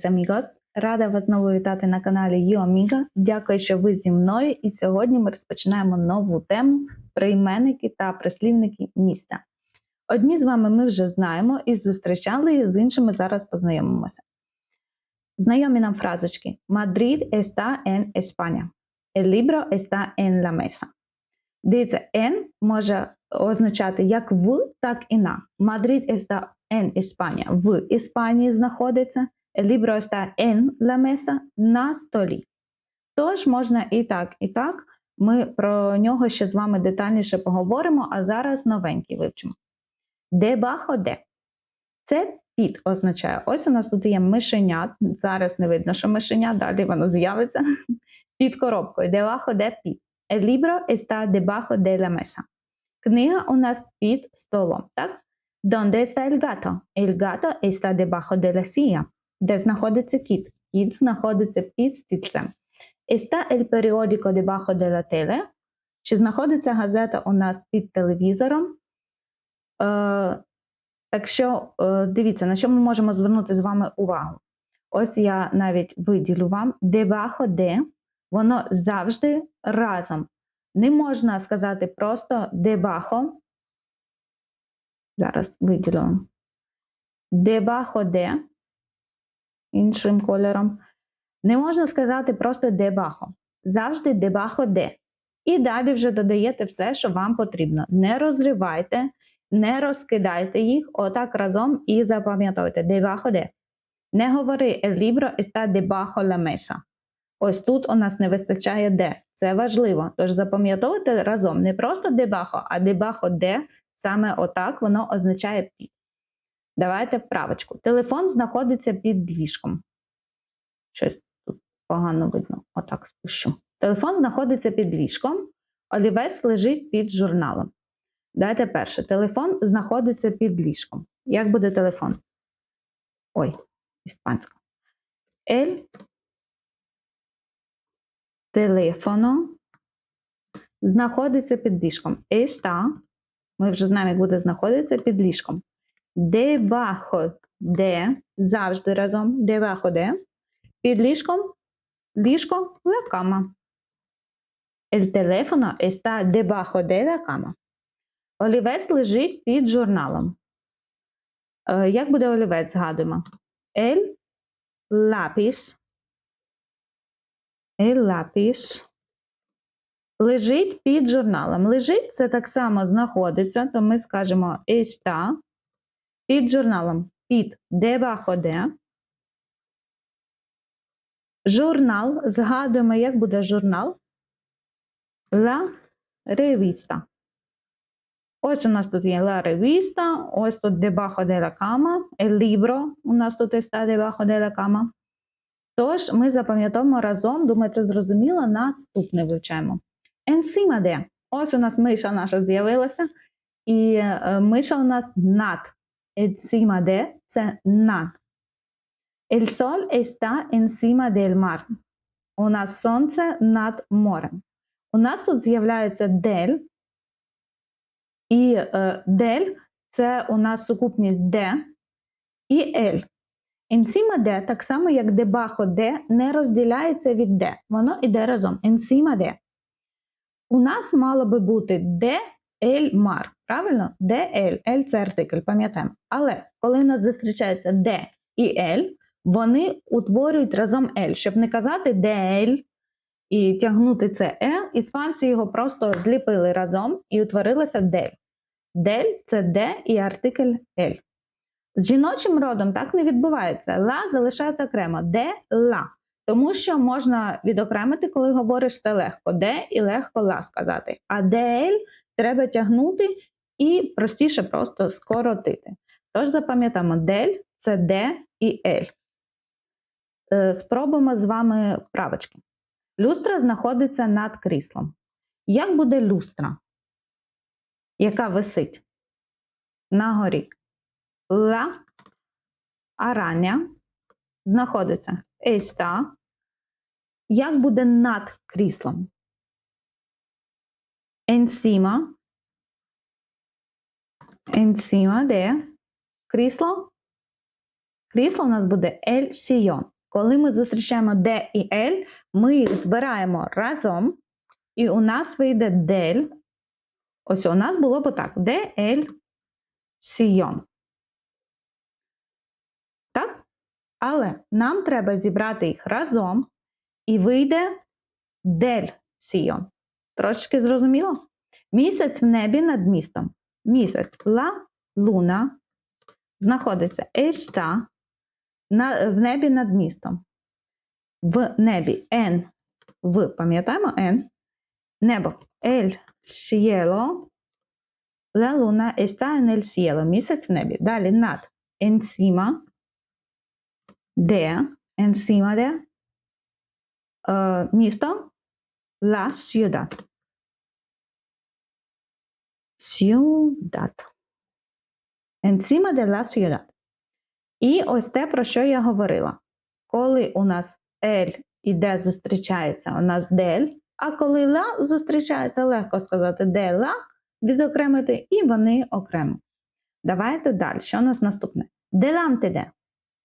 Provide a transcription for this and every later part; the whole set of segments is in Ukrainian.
mis amigos! Рада вас знову вітати на каналі YouAmiga. Дякую, що ви зі мною. І сьогодні ми розпочинаємо нову тему прийменники та прислівники місця. Одні з вами ми вже знаємо і зустрічали, з іншими зараз познайомимося. Знайомі нам фразочки: Madrid está en España. El libro está en la mesa. Дивіться, en може означати як в, так і на. Madrid está en España. В Іспанії знаходиться. Libro está en la mesa на столі. Тож можна і так, і так. Ми про нього ще з вами детальніше поговоримо, а зараз новенький вивчимо. Дебахо де. Це під означає. Ось у нас тут є мишенят. Зараз не видно, що мишеня, далі воно з'явиться під коробкою. Дебахо де під. El libro está debajo de la mesa. Книга у нас під столом, так? Donde está el gato? El gato está debajo de la silla. Де знаходиться кіт? Кіт знаходиться під стільцем. Está el periódico debajo de la tele? Чи знаходиться газета у нас під телевізором? Е, так що е, дивіться, на що ми можемо звернути з вами увагу. Ось я навіть виділю вам debajo de, воно завжди разом. Не можна сказати просто debajo. Зараз виділю. Debajo de іншим кольором. Не можна сказати просто дебахо. Завжди дебахо де. І далі вже додаєте все, що вам потрібно. Не розривайте, не розкидайте їх отак разом і запам'ятовуйте дебахо де. Не говори el libro está debajo la mesa. Ось тут у нас не вистачає де. Це важливо. Тож запам'ятовуйте разом не просто дебахо, а дебахо де. Саме отак воно означає під. Давайте вправочку. Телефон знаходиться під ліжком. Щось тут погано видно. Отак спущу. Телефон знаходиться під ліжком, олівець лежить під журналом. Давайте перше. Телефон знаходиться під ліжком. Як буде телефон? Ой, іспанська. El телефоно знаходиться під ліжком. Está, ми вже знаємо, як буде знаходитися під ліжком. Debajo de, завжди разом, debajo de, під ліжком, ліжко, la cama. El teléfono está debajo de la cama. Олівець лежить під журналом. Е, Як буде олівець, згадуємо? El lápiz. El lápiz. Лежить під журналом. Лежить це так само знаходиться, то ми скажемо está під журналом. Під de. Журнал. Згадуємо, як буде журнал. La revista. Ось у нас тут є la revista, ось тут de la cama, el libro у нас тут está debajo de la cama. Тож ми запам'ятовуємо разом, думаю, це зрозуміло, наступне вивчаємо. Encima de. Ось у нас миша наша з'явилася, і е, миша у нас над. Encima de – це над. El sol está encima del mar. У нас сонце над морем. У нас тут з'являється дель, і е, дель це у нас сукупність де і ель. Encima de, так само як дебахо де, не розділяється від де. Воно йде разом. Encima de. У нас мало би бути де мар. Правильно? Ель. Ель це артикль, пам'ятаємо. Але коли у нас зустрічається де і ель, вони утворюють разом ель. Щоб не казати ель і тягнути це е, іспанці його просто зліпили разом і утворилося дель. Дель це де і артикль ель. З жіночим родом так не відбувається. Ла залишається окремо, де ла. Тому що можна відокремити, коли говориш це легко, де і легко ла сказати. А де ель треба тягнути і простіше просто скоротити. Тож запам'ятаємо, дель це де і ель. Е, Спробуємо з вами вправочки. Люстра знаходиться над кріслом. Як буде люстра, яка висить на горі? Ла арання знаходиться еста. Як буде над кріслом? Encima. Encima de крісло Крісло у нас буде ель сійон. Коли ми зустрічаємо де і ель, ми їх збираємо разом, і у нас вийде дель. Ось у нас було б так: де ель сійон. Так? Але нам треба зібрати їх разом, і вийде дель сійон. Трошки зрозуміло? Місяць в небі над містом. Місяць. Ла луна. Знаходиться еста на, в небі над містом. В небі. Н. В, пам'ятаємо? Н, небо. Ель cielo, la luna está en el cielo, місяць в небі. Далі над. Encima, де, encima де, е, місто, la ciudad. Ciudad. Encima de la ciudad. І ось те, про що я говорила. Коли у нас ель і де зустрічається, у нас дель, а коли ла зустрічається, легко сказати де ла, відокремити, і вони окремо. Давайте далі. Що у нас наступне? Деланте де.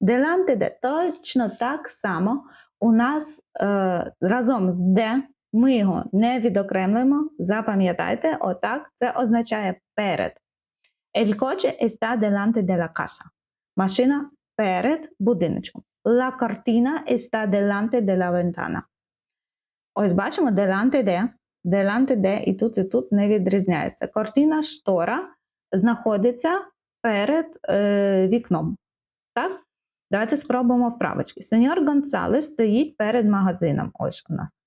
Деланте де. Точно так само у нас е, разом з де ми його не відокремлюємо. Запам'ятайте, отак це означає перед. El coche está delante de la casa. Машина перед будиночком. La cortina está delante de la ventana. Ось бачимо, delante de, delante de і тут, і тут не відрізняється. Картина штора знаходиться перед е, вікном. Так? Давайте спробуємо вправочки. Сеньор Гонсалес стоїть перед магазином. Ось у нас.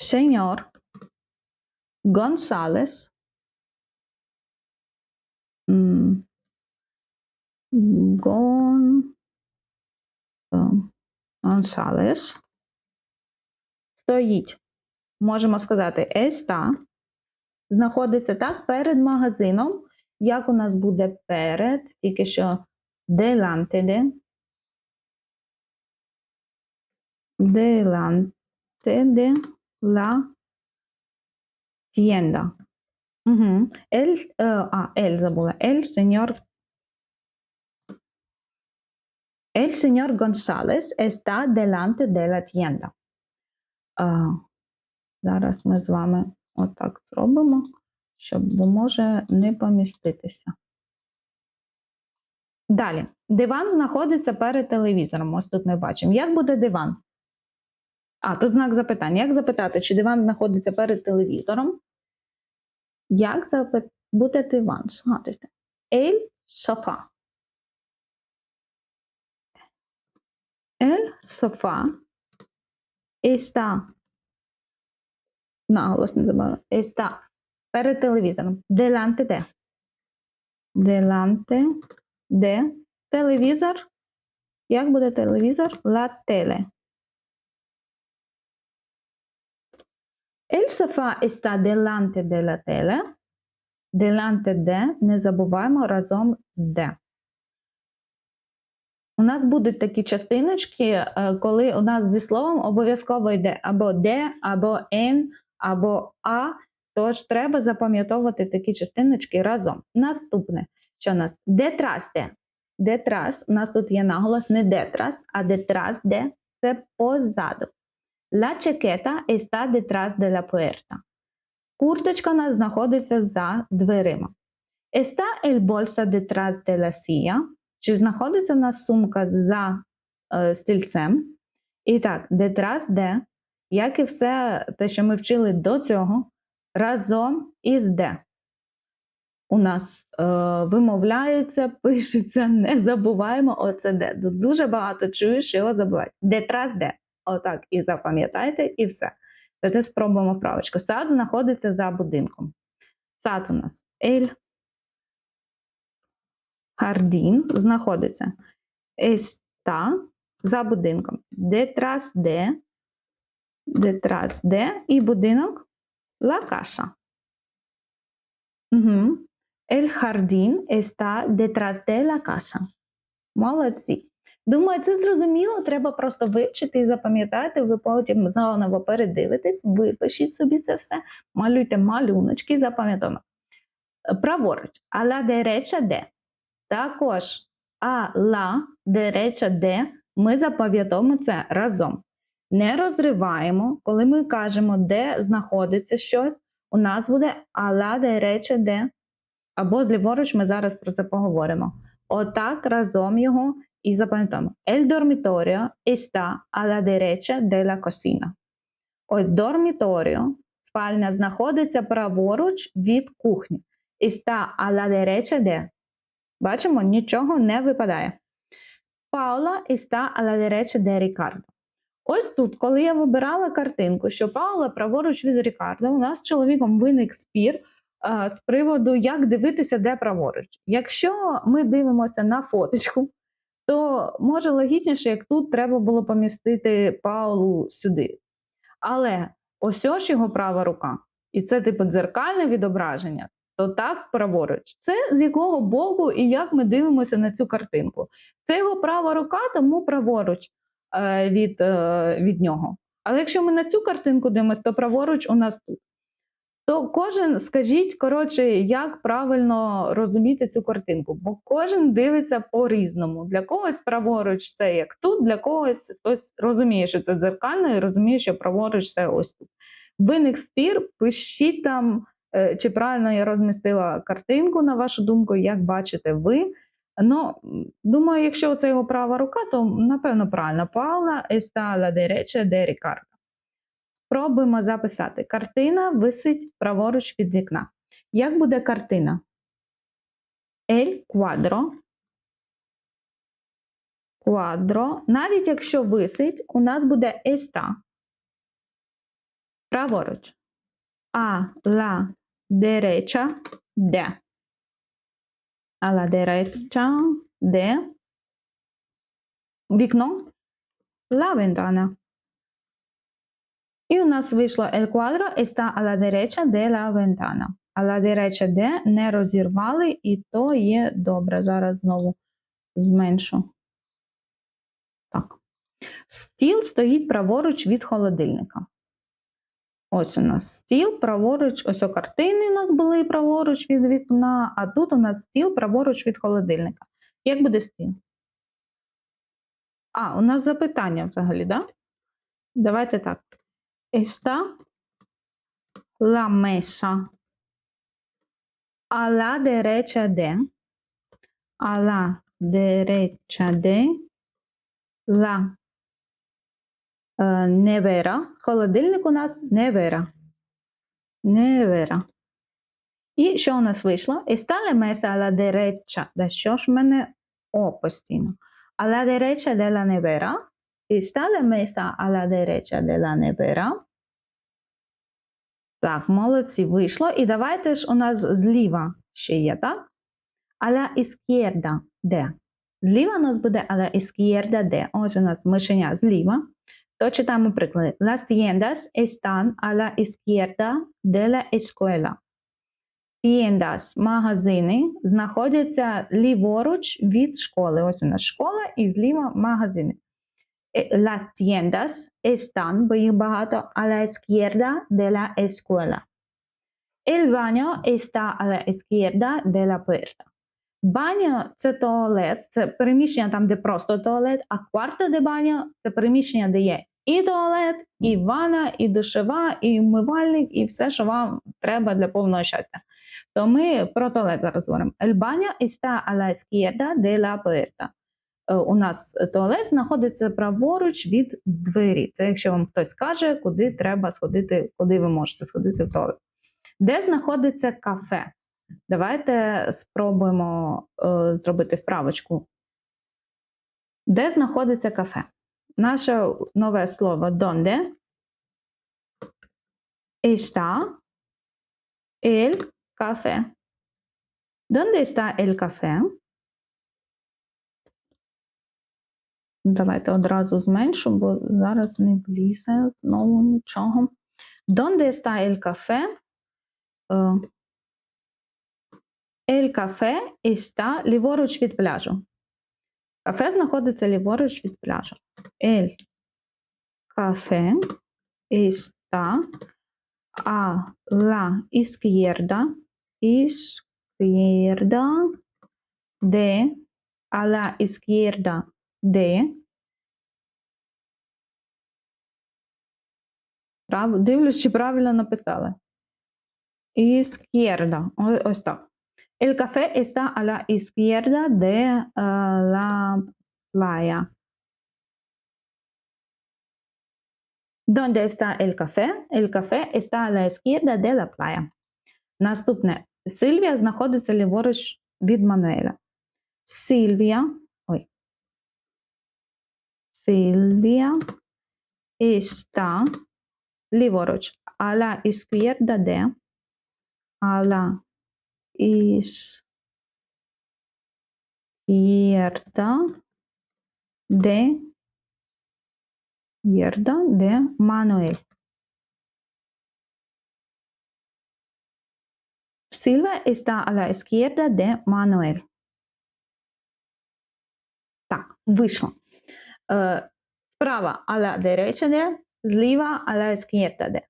Сеньор Гонсалес м, Гон ем, Гонсалес стоїть. Можемо сказати еста. Знаходиться так перед магазином. Як у нас буде перед, тільки що delante de. Delante de la tienda. Угу. El, е, а, el забула. El señor El señor González está delante de la tienda. А, зараз ми з вами отак зробимо, щоб бо може не поміститися. Далі. Диван знаходиться перед телевізором. Ось тут ми бачимо. Як буде диван? А, тут знак запитання. Як запитати, чи диван знаходиться перед телевізором? Як запит... буде диван? Згадуйте. Ель софа. El sofá está наголос не забула. Está перед телевізором. Delante de. Delante de. Телевізор. Як буде телевізор? La tele. El sofá está delante de la tele. Delante de. Не забуваємо разом з de. У нас будуть такі частиночки, е, коли у нас зі словом обов'язково йде або де, або ен, або а. Тож треба запам'ятовувати такі частиночки разом. Наступне, що у нас детрас де. Детрас, у нас тут є наголос не детрас, а детрас де це позаду. La chaqueta está detrás de la puerta. Курточка нас знаходиться за дверима. Está el bolso detrás de la silla. Чи знаходиться у нас сумка за е, стільцем? І так, детрас де, як і все те, що ми вчили до цього, разом із де. У нас е, вимовляється, пишеться, не забуваємо оце де. Дуже багато чую, що його забувають. Детрас де. Отак і запам'ятайте, і все. Тоді спробуємо вправочку. Сад знаходиться за будинком. Сад у нас ель. Хардін знаходиться еста за будинком. Детрас де, детрас де і будинок ла каша. Угу. El jardín está detrás de la casa. Молодці. Думаю, це зрозуміло. Треба просто вивчити і запам'ятати. Ви потім заново передивитесь, випишіть собі це все, малюйте малюночки і запам'ятаємо. Праворуч, а ла дереча де? Також а ла дереча де ми запам'ятовуємо це разом. Не розриваємо, коли ми кажемо, де знаходиться щось, у нас буде ала дереча де. Або зліворуч ми зараз про це поговоримо. Отак разом його і запам'ятаємо. El dormitorio está a la derecha de la cocina. Ось dormitorio, спальня знаходиться праворуч від кухні. Está a la derecha de. Бачимо, нічого не випадає. Паула está a la derecha de Ricardo. Ось тут, коли я вибирала картинку, що Паула праворуч від Рікардо, у нас з чоловіком виник спір а, з приводу, як дивитися, де праворуч. Якщо ми дивимося на фоточку, то може логічніше, як тут треба було помістити Паулу сюди. Але ось ось його права рука, і це типу дзеркальне відображення, то так праворуч. Це з якого боку і як ми дивимося на цю картинку. Це його права рука, тому праворуч е, від, е, від нього. Але якщо ми на цю картинку дивимося, то праворуч у нас тут. То кожен скажіть, коротше, як правильно розуміти цю картинку, бо кожен дивиться по-різному. Для когось праворуч це як тут, для когось хтось розуміє, що це дзеркально, і розуміє, що праворуч це ось тут. Виник спір, пишіть там, е, чи правильно я розмістила картинку, на вашу думку, як бачите ви. Ну, думаю, якщо це його права рука, то напевно правильно. Паула está la derecha de Ricardo. Спробуємо записати. Картина висить праворуч від вікна. Як буде картина? El cuadro. Cuadro. Навіть якщо висить, у нас буде está. Праворуч. А la derecha de. A la derecha de. Вікно. La ventana. І у нас вийшло el cuadro está a la derecha de la ventana. А la derecha de не розірвали, і то є добре. Зараз знову зменшу. Так. Стіл стоїть праворуч від холодильника. Ось у нас стіл праворуч, ось о картини у нас були праворуч від вікна, а тут у нас стіл праворуч від холодильника. Як буде стіл? А, у нас запитання взагалі, так? Да? Давайте так. Está la mesa a la derecha de, a la derecha de la е, невера. Холодильник у нас невера. Невера. І що у нас вийшло? Está la mesa a la derecha. Да що ж в мене О постійно. A la derecha de la nevera. Mesa a la derecha de la nevera. Так, молодці, вийшло. І давайте ж у нас зліва ще є, так? A la izquierda de. Зліва у нас буде la izquierda de. Ось у нас мишеня зліва. То читаємо приклади. Las tiendas están a la izquierda de la escuela. Tiendas, магазини, знаходяться ліворуч від школи. Ось у нас школа і зліва магазини. Eh, Las tiendas están, бо їх багато, a la izquierda de la escuela. El baño está a la izquierda de la puerta. Баньо це туалет, це приміщення там, де просто туалет, а кварта де баньо це приміщення, де є і туалет, і ванна, і душева, і умивальник, і все, що вам треба для повного щастя. То ми про туалет зараз говоримо. El baño está a la izquierda de la puerta. Е, У нас туалет знаходиться праворуч від двері. Це якщо вам хтось каже, куди треба сходити, куди ви можете сходити в туалет. Де знаходиться кафе? Давайте спробуємо е, зробити вправочку. Де знаходиться кафе? Наше нове слово donde está el café. ¿Dónde está el café? Давайте одразу зменшу, бо зараз не влізе знову нічого. ¿Dónde está el café? Е, El café está ліворуч від пляжу. Кафе знаходиться ліворуч від пляжу. El café está a la izquierda, izquierda de a la izquierda de. Прав... Дивлюсь, чи правильно написали. Izquierda. Ось так. El café está a la izquierda de eh, la playa. ¿Dónde está el café? El café está a la izquierda de la playa. Наступне. Сильвія знаходиться ліворуч від Мануеля. Сильвія. Ой. Сильвія está ліворуч. A la izquierda de. A la izquierda de. Izquierda de Manuel. Silva está a la izquierda de Manuel. Так, вийшло. Е, справа a la derecha de, зліва izquierda de.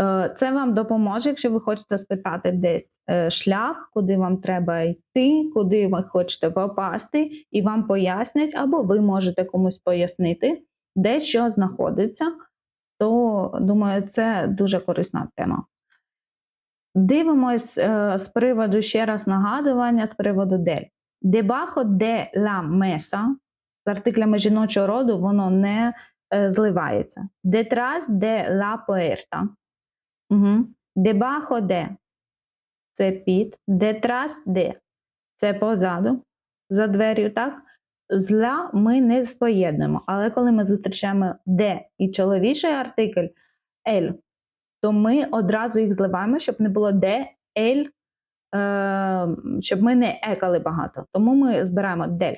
Е, Це вам допоможе, якщо ви хочете спитати десь е, шлях, куди вам треба йти, куди ви хочете попасти, і вам пояснять, або ви можете комусь пояснити, де що знаходиться. То, думаю, це дуже корисна тема. Дивимось е, з приводу ще раз нагадування з приводу дель. Debajo de la mesa з артиклями жіночого роду воно не зливається. Detrás de la puerta. Угу. Debajo de це під, detrás de це позаду, за двер'ю, так? Зла ми не споєднуємо. Але коли ми зустрічаємо де і чоловічий артикль ель, то ми одразу їх зливаємо, щоб не було де ель, е, щоб ми не екали багато. Тому ми збираємо дель.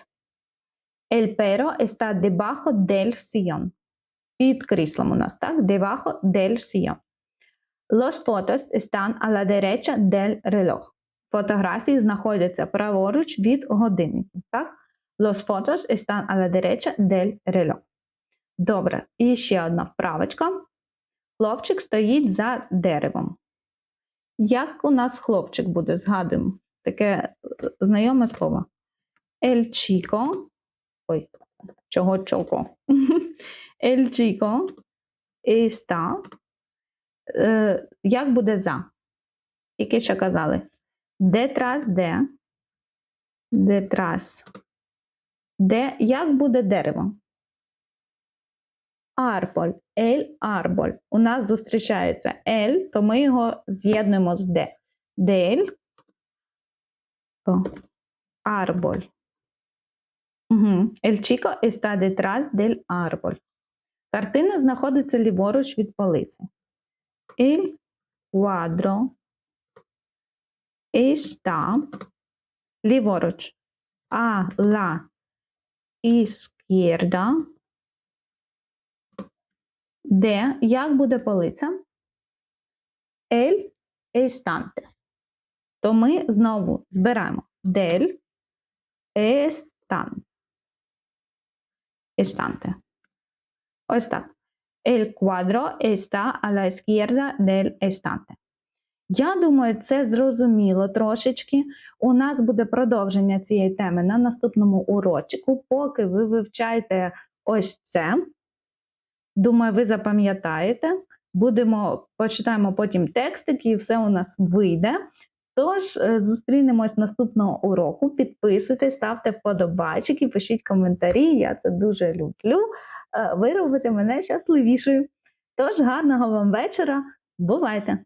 El perro está debajo del sillón. Під кріслом у нас, так? Debajo del sillón. Los fotos están a la derecha del reloj. Фотографії знаходяться праворуч від годинників. Так? Los fotos están a la derecha del reloj. Добре. І ще одна вправочка. Хлопчик стоїть за деревом. Як у нас хлопчик буде? Згадуємо. Таке е, знайоме слово. El chico. Ой, чого чого? El chico está е, як буде за? Тільки що казали. Детрас де. Детрас. Де, як буде дерево? Арболь. Ель арболь. У нас зустрічається ель, то ми його з'єднуємо з де. Дель. Арболь. Угу. El chico está detrás del árbol. Картина знаходиться ліворуч від полиці. El cuadro está ліворуч a la izquierda де як буде полиця? El estante. То ми знову збираємо del estante. Estante. Ось так. El cuadro está a la izquierda del estante. Я думаю, це зрозуміло трошечки. У нас буде продовження цієї теми на наступному урочку. Поки ви вивчаєте ось це, думаю, ви запам'ятаєте. Будемо почитаємо потім текстики, і все у нас вийде. Тож, е, зустрінемось наступного уроку. Підписуйтесь, ставте вподобайчики, пишіть коментарі. Я це дуже люблю. Е, Ви робите мене щасливішою. Тож, гарного вам вечора. Бувайте!